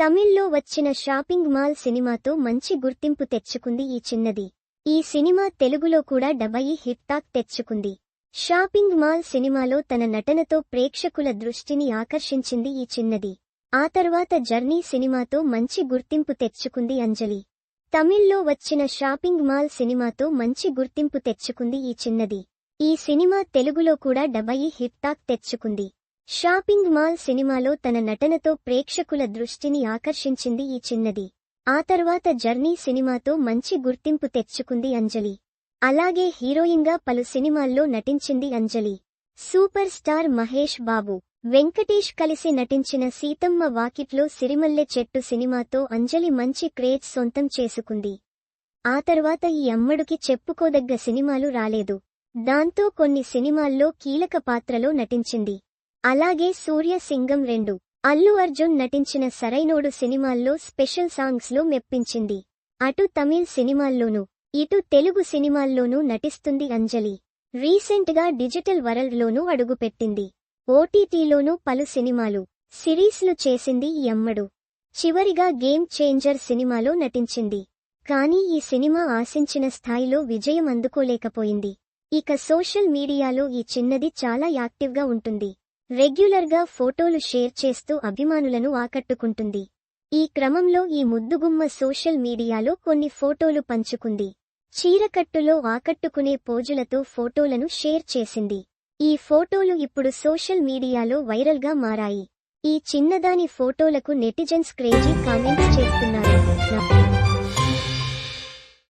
తమిళ్ళో వచ్చిన shopping mall సినిమాతో మంచి గుర్తింపు తెచ్చుకుంది ఈ చిన్నది. ఈ సినిమా తెలుగులో కూడా డబై హిట్టాక్ తెచ్చుకుంది. షాపింగ్ మాల్ సినిమాలో తన నటనతో ప్రేక్షకుల దృష్టిని ఆకర్షించింది ఈ చిన్నది. ఆ తర్వాత జర్నీ సినిమాతో మంచి గుర్తింపు తెచ్చుకుంది అంజలి. తమిళ్ళో వచ్చిన షాపింగ్ మాల్ సినిమాతో మంచి గుర్తింపు తెచ్చుకుంది ఈ చిన్నది. ఈ సినిమా తెలుగులో కూడా డబై హిట్టాక్ తెచ్చుకుంది. షాపింగ్ మాల్ సినిమాలో తన నటనతో ప్రేక్షకుల దృష్టిని ఆకర్షించింది ఈ చిన్నది. ఆ తర్వాత జర్నీ సినిమాతో మంచి గుర్తింపు తెచ్చుకుంది అంజలి. అలాగే హీరోయిన్గా పలు సినిమాల్లో నటించింది అంజలి. సూపర్ స్టార్ మహేష్ బాబు వెంకటేష్ కలిసి నటించిన సీతమ్మ వాకిట్లో సిరిమల్లె చెట్టు సినిమాతో అంజలి మంచి క్రేజ్ సొంతం చేసుకుంది. ఆ తర్వాత ఈ అమ్మడుకి చెప్పుకోదగ్గ సినిమాలు రాలేదు. దాంతో కొన్ని సినిమాల్లో కీలక పాత్రలో నటించింది. అలాగే సూర్య సింగం రెండు. అల్లు అర్జున్ నటించిన సరైనోడు సినిమాల్లో స్పెషల్ సాంగ్స్లో మెప్పించింది. అటు తమిళ్ సినిమాల్లోనూ ఇటు తెలుగు సినిమాల్లోనూ నటిస్తుంది అంజలి. రీసెంట్గా డిజిటల్ వరల్డ్లోనూ అడుగుపెట్టింది. ఓటీటీలోనూ పలు సినిమాలు సిరీస్లు చేసింది ఈ అమ్మడు. చివరిగా గేమ్ చేంజర్ సినిమాలో నటించింది. కానీ ఈ సినిమా ఆశించిన స్థాయిలో విజయం అందుకోలేకపోయింది. ఇక సోషల్ మీడియాలో ఈ చిన్నది చాలా యాక్టివ్గా ఉంటుంది. రెగ్యులర్గా ఫోటోలు షేర్ చేస్తూ అభిమానులను ఆకట్టుకుంటుంది. ఈ క్రమంలో ఈ ముద్దుగుమ్మ సోషల్ మీడియాలో కొన్ని ఫోటోలు పంచుకుంది. చీరకట్టులో ఆకట్టుకునే పోజులతో ఫోటోలను షేర్ చేసింది. ఈ ఫోటోలు ఇప్పుడు సోషల్ మీడియాలో వైరల్గా మారాయి. ఈ చిన్నదాని ఫోటోలకు నెటిజన్స్ క్రేజీ కామెంట్స్ చేస్తున్నారు